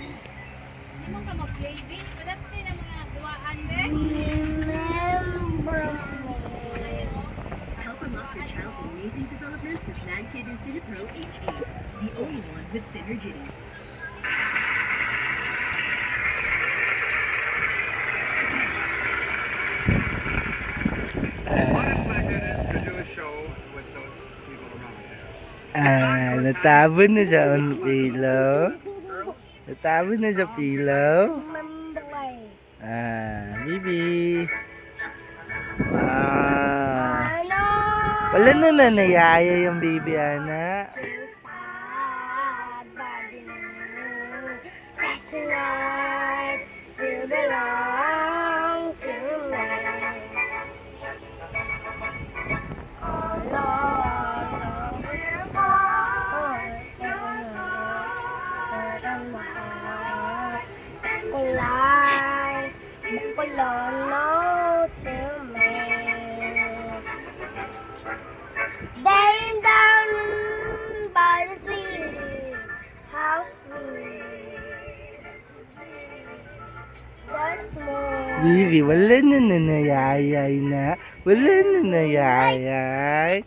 Hindi mo ka. Padapat na mga duwaan, babe. Remember me. Help unlock your child's amazing development with MagKid InfiniPro H8, the only one with here. Ah, natabon na sa pillow. Natabon na sa pillow. Remember me. Ah, Bibi. Ah. Ano? Wala na na nayaya yung baby, ana. Sad makulono to me. Laying down by the sweet house sweet. Just more. Bibi, wala na na nayayay na. Wala na nayayay.